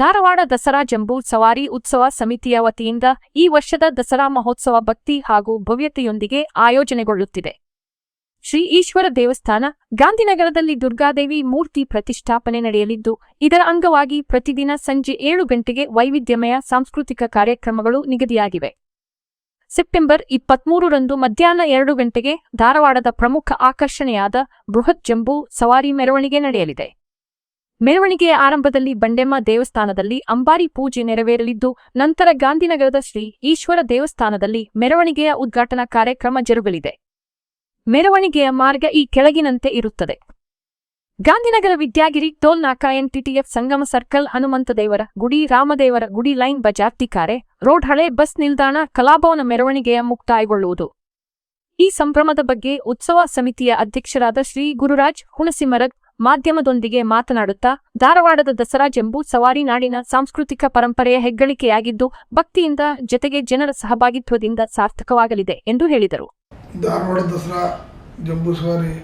ಧಾರವಾಡ ದಸರಾ ಜಂಬೂ ಸವಾರಿ ಉತ್ಸವ ಸಮಿತಿಯ ವತಿಯಿಂದ ಈ ವರ್ಷದ ದಸರಾ ಮಹೋತ್ಸವ ಭಕ್ತಿ ಹಾಗೂ ಭವ್ಯತೆಯೊಂದಿಗೆ ಆಯೋಜನೆಗೊಳ್ಳುತ್ತಿದೆ. ಶ್ರೀ ಈಶ್ವರ ದೇವಸ್ಥಾನ, ಗಾಂಧಿನಗರದಲ್ಲಿ ದುರ್ಗಾದೇವಿ ಮೂರ್ತಿ ಪ್ರತಿಷ್ಠಾಪನೆ ನಡೆಯಲಿದ್ದು, ಇದರ ಅಂಗವಾಗಿ ಪ್ರತಿದಿನ ಸಂಜೆ ಏಳು ಗಂಟೆಗೆ ವೈವಿಧ್ಯಮಯ ಸಾಂಸ್ಕೃತಿಕ ಕಾರ್ಯಕ್ರಮಗಳು ನಿಗದಿಯಾಗಿವೆ. ಸೆಪ್ಟೆಂಬರ್ ಇಪ್ಪತ್ಮೂರರಂದು ಮಧ್ಯಾಹ್ನ ಎರಡು ಗಂಟೆಗೆ ಧಾರವಾಡದ ಪ್ರಮುಖ ಆಕರ್ಷಣೆಯಾದ ಬೃಹತ್ ಜಂಬೂ ಸವಾರಿ ಮೆರವಣಿಗೆ ನಡೆಯಲಿದೆ. ಮೆರವಣಿಗೆಯ ಆರಂಭದಲ್ಲಿ ಬಂಡೆಮ್ಮ ದೇವಸ್ಥಾನದಲ್ಲಿ ಅಂಬಾರಿ ಪೂಜೆ ನೆರವೇರಲಿದ್ದು, ನಂತರ ಗಾಂಧಿನಗರದ ಶ್ರೀ ಈಶ್ವರ ದೇವಸ್ಥಾನದಲ್ಲಿ ಮೆರವಣಿಗೆಯ ಉದ್ಘಾಟನಾ ಕಾರ್ಯಕ್ರಮ ಜರುಗಲಿದೆ. ಮೆರವಣಿಗೆಯ ಮಾರ್ಗ ಈ ಕೆಳಗಿನಂತೆ ಇರುತ್ತದೆ. ಗಾಂಧಿನಗರ ವಿದ್ಯಾಗಿರಿ ಟೋಲ್ ನಾಕಾ ಎನ್ಟಿಟಿಎಫ್ ಸಂಗಮ ಸರ್ಕಲ್, ಹನುಮಂತದೇವರ ಗುಡಿ, ರಾಮದೇವರ ಗುಡಿ ಲೈನ್ ಬಜಾರ್ ತಿಕಾರೆ ರೋಡ್ ಹಳೆ ಬಸ್ ನಿಲ್ದಾಣ, ಕಲಾಭವನ ಮೆರವಣಿಗೆಯ ಮುಕ್ತಾಯಗೊಳ್ಳುವುದು ಈ ಸಂಭ್ರಮದ ಬಗ್ಗೆ ಉತ್ಸವ ಸಮಿತಿಯ ಅಧ್ಯಕ್ಷರಾದ ಶ್ರೀ ಗುರುರಾಜ್ ಹುಣಸಿಮರಗ್ ಮಾಧ್ಯಮದೊಂದಿಗೆ ಮಾತನಾಡುತ್ತಾ, ಧಾರವಾಡದ ದಸರಾ ಜಂಬೂ ಸವಾರಿ ನಾಡಿನ ಸಾಂಸ್ಕೃತಿಕ ಪರಂಪರೆಯ ಹೆಗ್ಗಳಿಕೆಯಾಗಿದ್ದು, ಭಕ್ತಿಯಿಂದ ಜತೆಗೆ ಜನರ ಸಹಭಾಗಿತ್ವದಿಂದ ಸಾರ್ಥಕವಾಗಲಿದೆ ಎಂದು ಹೇಳಿದರು. ಧಾರವಾಡ ದಸರಾ ಜಂಬೂ ಸವಾರಿ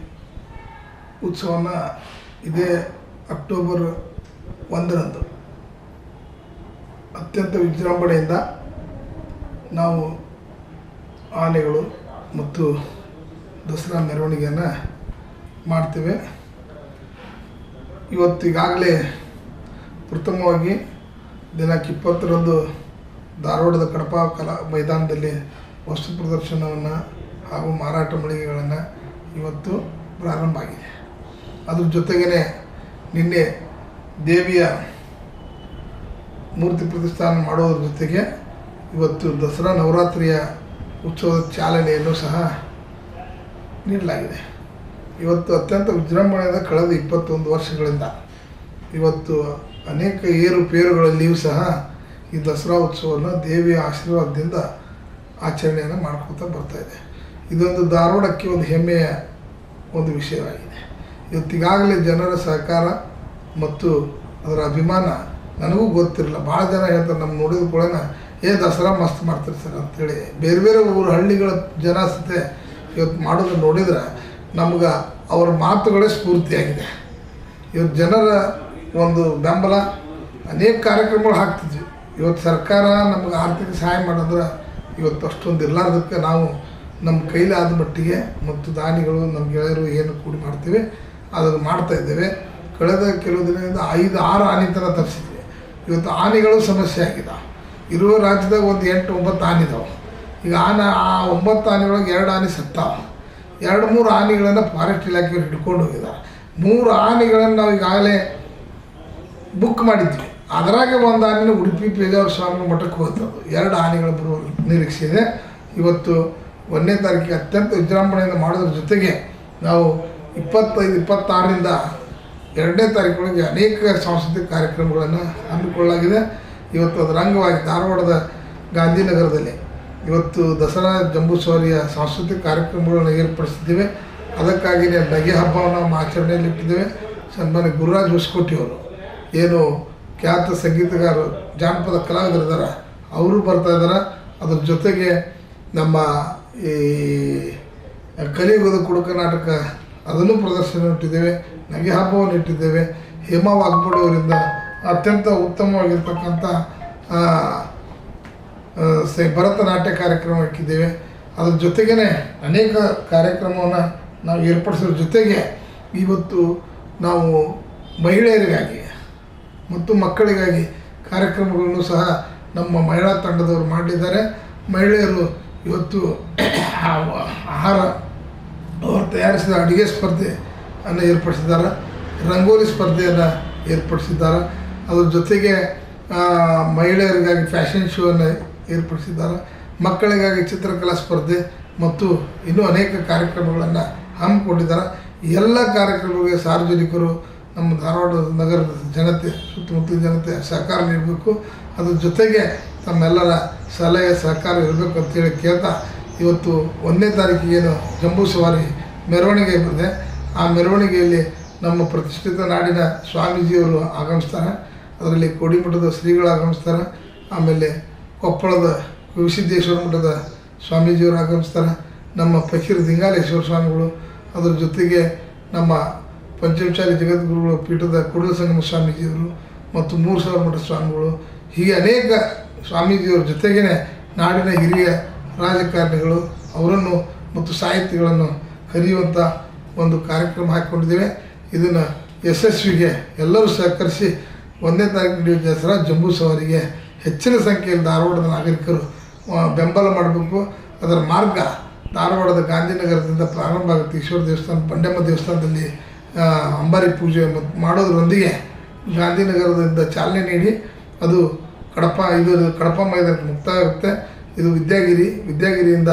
ಉತ್ಸವನ ಇದೇ ಅಕ್ಟೋಬರ್ ಒಂದರಂದು ಅತ್ಯಂತ ವಿಜೃಂಭಣೆಯಿಂದ ನಾವು ಆನೆಗಳು ಮತ್ತು ದಸರಾ ಮೆರವಣಿಗೆಯನ್ನು ಮಾಡ್ತೇವೆ. ಇವತ್ತು ಈಗಾಗಲೇ ಪ್ರಥಮವಾಗಿ ದಿನಾಂಕ ಇಪ್ಪತ್ತರಂದು ಧಾರವಾಡದ ಕಡಪ ಕಲಾ ಮೈದಾನದಲ್ಲಿ ವಸ್ತು ಪ್ರದರ್ಶನವನ್ನು ಹಾಗೂ ಮಾರಾಟ ಮಳಿಗೆಗಳನ್ನು ಇವತ್ತು ಪ್ರಾರಂಭ ಆಗಿದೆ. ಅದ್ರ ಜೊತೆಗೇ ನಿನ್ನೆ ದೇವಿಯ ಮೂರ್ತಿ ಪ್ರತಿಷ್ಠಾನ ಮಾಡೋದ್ರ ಜೊತೆಗೆ ಇವತ್ತು ದಸರಾ ನವರಾತ್ರಿಯ ಉತ್ಸವದ ಚಾಲನೆಯನ್ನು ಸಹ ನೀಡಲಾಗಿದೆ. ಇವತ್ತು ಅತ್ಯಂತ ವಿಜೃಂಭಣೆಯಿಂದ ಕಳೆದ ಇಪ್ಪತ್ತೊಂದು ವರ್ಷಗಳಿಂದ ಇವತ್ತು ಅನೇಕ ಏರುಪೇರುಗಳಲ್ಲಿಯೂ ಸಹ ಈ ದಸರಾ ಉತ್ಸವವನ್ನು ದೇವಿಯ ಆಶೀರ್ವಾದದಿಂದ ಆಚರಣೆಯನ್ನು ಮಾಡ್ಕೊತಾ ಬರ್ತಾಯಿದೆ ಇದೆ. ಇದೊಂದು ಧಾರವಾಡಕ್ಕೆ ಒಂದು ಹೆಮ್ಮೆಯ ಒಂದು ವಿಷಯವಾಗಿದೆ. ಇವತ್ತಿಗಾಗಲೇ ಜನರ ಸಹಕಾರ ಮತ್ತು ಅದರ ಅಭಿಮಾನ ನನಗೂ ಗೊತ್ತಿರಲಿಲ್ಲ ಭಾಳ ಜನ ಹೇಳ್ತಾರೆ ನಮ್ಮ ನೋಡಿದ ಕೂಡ ಏ ದಸರಾ ಮಸ್ತ್ ಮಾಡ್ತಾರೆ ಸರ್ ಅಂತೇಳಿ. ಬೇರೆ ಬೇರೆ ಊರು ಹಳ್ಳಿಗಳ ಜನ ಸತೆ ಇವತ್ತು ಮಾಡೋದನ್ನು ನೋಡಿದ್ರೆ ನಮ್ಗೆ ಅವರ ಮಾತುಗಳೇ ಸ್ಫೂರ್ತಿಯಾಗಿದೆ. ಇವತ್ತು ಜನರ ಒಂದು ಬೆಂಬಲ, ಅನೇಕ ಕಾರ್ಯಕ್ರಮಗಳು ಹಾಕ್ತಿದ್ವಿ. ಇವತ್ತು ಸರ್ಕಾರ ನಮಗೆ ಆರ್ಥಿಕ ಸಹಾಯ ಮಾಡಿದ್ರೆ ಇವತ್ತು ಅಷ್ಟೊಂದು ಇರಲಾರ್ದಕ್ಕೆ ನಾವು ನಮ್ಮ ಕೈಲಾದ ಮಟ್ಟಿಗೆ ಮತ್ತು ದಾನಿಗಳು, ನಮ್ಮ ಗೆಳೆಯರು ಏನು ಕೂಡಿ ಮಾಡ್ತೀವಿ, ಅದನ್ನು ಮಾಡ್ತಾ ಇದ್ದೇವೆ. ಕಳೆದ ಕೆಲವು ದಿನದಿಂದ ಐದು, ಆರು ಆನೆ ಥರ ತರಿಸಿದ್ವಿ. ಇವತ್ತು ಆನೆಗಳು ಸಮಸ್ಯೆ ಆಗಿದೆ ಇರುವ ರಾಜ್ಯದಾಗ ಒಂದು ಎಂಟು, ಒಂಬತ್ತು ಆನೆ ಇದಾವೆ. ಈಗ ಆನೆ, ಆ ಒಂಬತ್ತು ಆನೆಗಳಿಗೆ ಎರಡು ಆನೆ ಸತ್ತಾವ. ಎರಡು ಮೂರು ಆನೆಗಳನ್ನು ಫಾರೆಸ್ಟ್ ಇಲಾಖೆಯವರು ಹಿಡ್ಕೊಂಡು ಹೋಗಿದ್ದಾರೆ ಮೂರು ಆನೆಗಳನ್ನು ನಾವು ಈಗಾಗಲೇ ಬುಕ್ ಮಾಡಿದ್ವಿ. ಅದರಾಗೆ ಒಂದು ಆನೆ ಉಡುಪಿ, ಪೇಜಾವರ ಸ್ವಾಮಿ ಮಠಕ್ಕೆ ಹೋಗ್ತದ್ದು ಎರಡು ಆನೆಗಳು ಬರುವ ನಿರೀಕ್ಷೆ ಇದೆ. ಇವತ್ತು ಒಂದನೇ ತಾರೀಕಿಗೆ ಅತ್ಯಂತ ವಿಜೃಂಭಣೆಯಿಂದ ಮಾಡೋದ್ರ ಜೊತೆಗೆ ನಾವು ಇಪ್ಪತ್ತೈದು, ಇಪ್ಪತ್ತಾರರಿಂದ ಎರಡನೇ ತಾರೀಕೊಳಗೆ ಅನೇಕ ಸಾಂಸ್ಕೃತಿಕ ಕಾರ್ಯಕ್ರಮಗಳನ್ನು ಹಮ್ಮಿಕೊಳ್ಳಲಾಗಿದೆ. ಇವತ್ತು ಅದರ ಅಂಗವಾಗಿ ಧಾರವಾಡದ ಗಾಂಧಿನಗರದಲ್ಲಿ ಇವತ್ತು ದಸರಾ ಜಂಬೂ ಸವಾರಿಯ ಸಾಂಸ್ಕೃತಿಕ ಕಾರ್ಯಕ್ರಮಗಳನ್ನು ಏರ್ಪಡಿಸಿದ್ದೇವೆ. ಅದಕ್ಕಾಗಿಯೇ ನಗೆ ಹಬ್ಬವನ್ನು ನಮ್ಮ ಆಚರಣೆಯಲ್ಲಿ ಇಟ್ಟಿದ್ದೇವೆ. ಸನ್ಮಾನ್ಯ ಗುರುರಾಜ್ ಹೊಸಕೋಟಿಯವರು ಏನು ಖ್ಯಾತ ಸಂಗೀತಗಾರರು, ಜಾನಪದ ಕಲಾವಿದರಿದ್ದಾರೆ ಅವರು ಬರ್ತಾ ಇದ್ದಾರೆ ಅದ್ರ ಜೊತೆಗೆ ನಮ್ಮ ಈ ಕಲಿಯುಗದ ಕುಡುಕ ನಾಟಕ ಅದನ್ನು ಪ್ರದರ್ಶನ ಇಟ್ಟಿದ್ದೇವೆ. ನಗೆ ಹಬ್ಬವನ್ನು ಇಟ್ಟಿದ್ದೇವೆ. ಹೇಮಾ ವಾಗ್ಬೋಡಿಯವರಿಂದ ಅತ್ಯಂತ ಉತ್ತಮವಾಗಿರ್ತಕ್ಕಂಥ ಆ, ಆ, ಸ ಭರತನಾಟ್ಯ ಕಾರ್ಯಕ್ರಮ ಇಟ್ಟಿದ್ದೇವೆ ಅದ್ರ ಜೊತೆಗೇ ಅನೇಕ ಕಾರ್ಯಕ್ರಮವನ್ನು ನಾವು ಏರ್ಪಡಿಸೋದ್ರ. ಜೊತೆಗೆ ಇವತ್ತು ನಾವು ಮಹಿಳೆಯರಿಗಾಗಿ ಮತ್ತು ಮಕ್ಕಳಿಗಾಗಿ ಕಾರ್ಯಕ್ರಮಗಳನ್ನು ಸಹ ನಮ್ಮ ಮಹಿಳಾ ತಂಡದವರು ಮಾಡಿದ್ದಾರೆ. ಮಹಿಳೆಯರು ಇವತ್ತು ಆಹಾರ ಅವರು ತಯಾರಿಸಿದ ಅಡುಗೆ ಸ್ಪರ್ಧೆಯನ್ನು ಏರ್ಪಡಿಸಿದ್ದಾರೆ. ರಂಗೋಲಿ ಸ್ಪರ್ಧೆಯನ್ನು ಏರ್ಪಡಿಸಿದ್ದಾರೆ. ಅದ್ರ ಜೊತೆಗೆ ಮಹಿಳೆಯರಿಗಾಗಿ ಫ್ಯಾಷನ್ ಶೋವನ್ನು ಏರ್ಪಡಿಸಿದ್ದಾರೆ. ಮಕ್ಕಳಿಗಾಗಿ ಚಿತ್ರಕಲಾ ಸ್ಪರ್ಧೆ ಮತ್ತು ಇನ್ನೂ ಅನೇಕ ಕಾರ್ಯಕ್ರಮಗಳನ್ನು ಹಮ್ಮಿಕೊಂಡಿದ್ದಾರೆ. ಎಲ್ಲ ಕಾರ್ಯಕ್ರಮಗಳಿಗೆ ಸಾರ್ವಜನಿಕರು ನಮ್ಮ ಧಾರವಾಡ ನಗರದ ಜನತೆ, ಸುತ್ತಮುತ್ತಲಿನ ಜನತೆ ಸಹಕಾರ ನೀಡಬೇಕು. ಅದ್ರ ಜೊತೆಗೆ ತಮ್ಮೆಲ್ಲರ ಸಲಹೆ, ಸಹಕಾರ ಇರಬೇಕು ಅಂತೇಳಿ ಕೇಳ್ತಾ ಇವತ್ತು ಒಂದನೇ ತಾರೀಕಿಗೇನು ಜಂಬೂ ಸವಾರಿ ಮೆರವಣಿಗೆ ಬಂದೆ ಆ ಮೆರವಣಿಗೆಯಲ್ಲಿ ನಮ್ಮ ಪ್ರತಿಷ್ಠಿತ ನಾಡಿನ ಸ್ವಾಮೀಜಿಯವರು ಆಗಮಿಸ್ತಾರೆ. ಅದರಲ್ಲಿ ಕೋಡಿಮಠದ ಶ್ರೀಗಳು ಆಗಮಿಸ್ತಾರೆ. ಆಮೇಲೆ ಕೊಪ್ಪಳದ ವಿಸಿದ್ದೇಶ್ವರ ಮಠದ ಸ್ವಾಮೀಜಿಯವರು ಆಗಮಿಸ್ತಾರೆ. ನಮ್ಮ ಫಕೀರ್ ದಿಂಗಾಲೇಶ್ವರ ಸ್ವಾಮಿಗಳು, ಅದರ ಜೊತೆಗೆ ನಮ್ಮ ಪಂಚಮಶಾಲಿ ಜಗದ್ಗುರುಗಳ ಪೀಠದ ಕೂಡಲ ಸಂಗಮ ಸ್ವಾಮೀಜಿಯವರು ಮತ್ತು ಮೂರು ಸಾವಿರ ಮಠ ಸ್ವಾಮಿಗಳು, ಹೀಗೆ ಅನೇಕ ಸ್ವಾಮೀಜಿಯವರ ಜೊತೆಗೇ ನಾಡಿನ ಹಿರಿಯ ರಾಜಕಾರಣಿಗಳು ಅವರನ್ನು ಮತ್ತು ಸಾಹಿತಿಗಳನ್ನು ಕರೆಯುವಂಥ ಒಂದು ಕಾರ್ಯಕ್ರಮ ಹಾಕ್ಕೊಂಡಿದ್ದೇವೆ. ಇದನ್ನು ಯಶಸ್ವಿಗೆ ಎಲ್ಲರೂ ಸಹಕರಿಸಿ ಒಂದನೇ ತಾರೀಕು ನಡೆಯುವ ದಸರಾ ಜಂಬೂ ಸವಾರಿಗೆ ಹೆಚ್ಚಿನ ಸಂಖ್ಯೆಯಲ್ಲಿ ಧಾರವಾಡದ ನಾಗರಿಕರು ಬೆಂಬಲ ಮಾಡಬೇಕು. ಅದರ ಮಾರ್ಗ ಧಾರವಾಡದ ಗಾಂಧಿನಗರದಿಂದ ಪ್ರಾರಂಭ ಆಗುತ್ತೆ. ಈಶ್ವರ ದೇವಸ್ಥಾನ, ಪಂಡೆಮ್ಮ ದೇವಸ್ಥಾನದಲ್ಲಿ ಅಂಬಾರಿ ಪೂಜೆ ಮಾಡೋದರೊಂದಿಗೆ ಗಾಂಧಿನಗರದಿಂದ ಚಾಲನೆ ನೀಡಿ ಅದು ಕಡಪ, ಇದು ಕಡಪ ಮೈದಾನಕ್ಕೆ ಮುಕ್ತಾಯ ಆಗುತ್ತೆ. ಇದು ವಿದ್ಯಾಗಿರಿ, ವಿದ್ಯಾಗಿರಿಯಿಂದ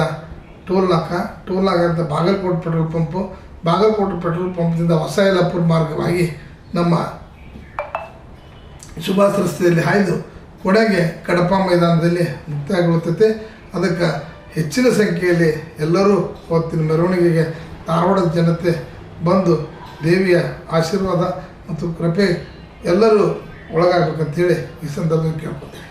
ಟೋಲ್ ನಾಕ ಟೋಲ್ ನಾಕ ಅಂತ Bagalkot petrol pump. Bagalkot petrol ಪಂಪ್ನಿಂದ ಹೊಸ ಯಲ್ಲಾಪುರ ಮಾರ್ಗವಾಗಿ ನಮ್ಮ ಸುಭಾಷ್ ರಸ್ತೆಯಲ್ಲಿ ಹಾಯ್ದು ಕೊನೆಗೆ ಕಡಪ ಮೈದಾನದಲ್ಲಿ ಮುಕ್ತಾಯಗೊಳ್ಳುತ್ತದೆ ಅದಕ್ಕೆ ಹೆಚ್ಚಿನ ಸಂಖ್ಯೆಯಲ್ಲಿ ಎಲ್ಲರೂ ಅವತ್ತಿನ ಮೆರವಣಿಗೆಗೆ ಧಾರವಾಡದ ಜನತೆ ಬಂದು ದೇವಿಯ ಆಶೀರ್ವಾದ ಮತ್ತು ಕೃಪೆ ಎಲ್ಲರೂ ಒಳಗಾಗಬೇಕಂತೇಳಿ ಈ ಸಂದರ್ಭದಲ್ಲಿ ಕೇಳ್ಕೊತೀನಿ